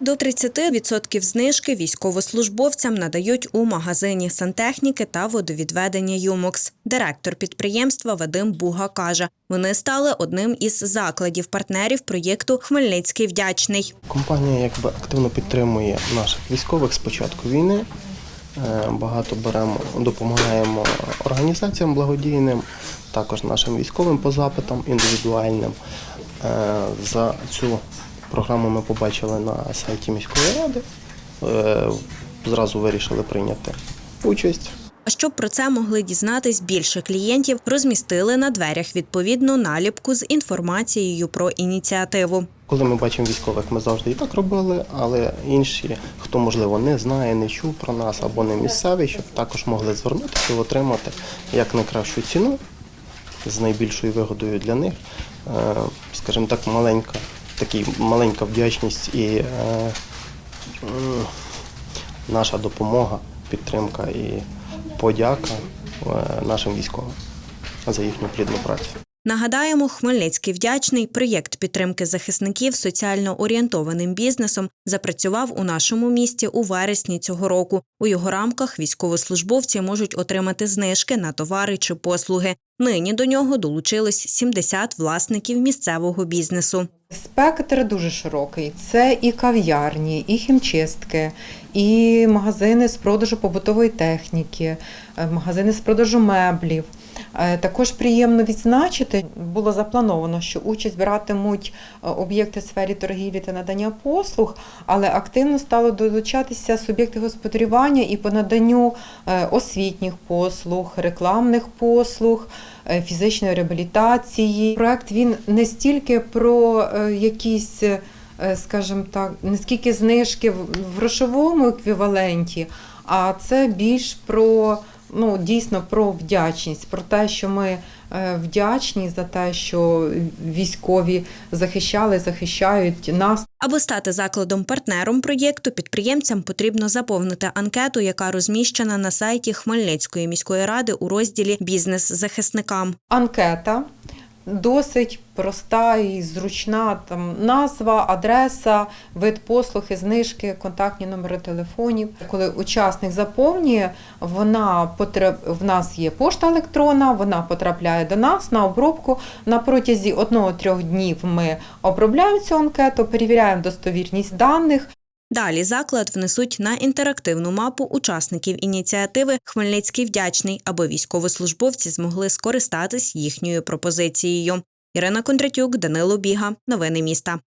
До 30% знижки військовослужбовцям надають у магазині сантехніки та водовідведення «Юмокс». Директор підприємства Вадим Буга каже, вони стали одним із закладів-партнерів проєкту «Хмельницький вдячний». Компанія якби активно підтримує наших військових з початку війни. Е, Багато беремо, допомагаємо організаціям благодійним, також нашим військовим по запитам індивідуальним. Е, За цю програму ми побачили на сайті міської ради. Е, Зразу вирішили прийняти участь. А щоб про це могли дізнатись більше клієнтів, розмістили на дверях відповідну наліпку з інформацією про ініціативу. Коли ми бачимо військових, ми завжди і так робили, але інші, хто можливо не знає, не чув про нас або не місцеві, щоб також могли звернутися і отримати як найкращу ціну з найбільшою вигодою для них. Е, Скажімо так, маленька, такий маленька вдячність і е, наша допомога, підтримка і подяка е, нашим військовим за їхню плідну працю. Нагадаємо, Хмельницький вдячний проєкт підтримки захисників соціально орієнтованим бізнесом запрацював у нашому місті у вересні цього року. У його рамках військовослужбовці можуть отримати знижки на товари чи послуги. Нині до нього долучились 70 власників місцевого бізнесу. Спектр дуже широкий. Це і кав'ярні, і хімчистки, і магазини з продажу побутової техніки, е, магазини з продажу меблів. Е, Також приємно відзначити, було заплановано, що участь братимуть е, об'єкти в сфері торгівлі та надання послуг, але активно стало долучатися суб'єкти господарювання і по наданню е, освітніх послуг, рекламних послуг, фізичної реабілітації. Проект він не стільки про якісь, скажімо так, не скільки знижки в грошовому еквіваленті, а це більш про ну дійсно про вдячність, про те, що ми е, вдячні за те, що військові захищали, захищають нас. Аби стати закладом-партнером проєкту, підприємцям потрібно заповнити анкету, яка розміщена на сайті Хмельницької міської ради у розділі Бізнес захисникам. Анкета досить проста і зручна. Там назва, адреса, вид послуги, знижки, контактні номери телефонів. Коли учасник заповнює, вона потреб... в нас є пошта електронна, вона потрапляє до нас на обробку. На протязі одного-трьох днів ми обробляємо цю анкету, перевіряємо достовірність даних. Далі заклад внесуть на інтерактивну мапу учасників ініціативи Хмельницький вдячний, аби військовослужбовці змогли скористатись їхньою пропозицією. Ірина Кондратюк, Данило Біга. Новини міста.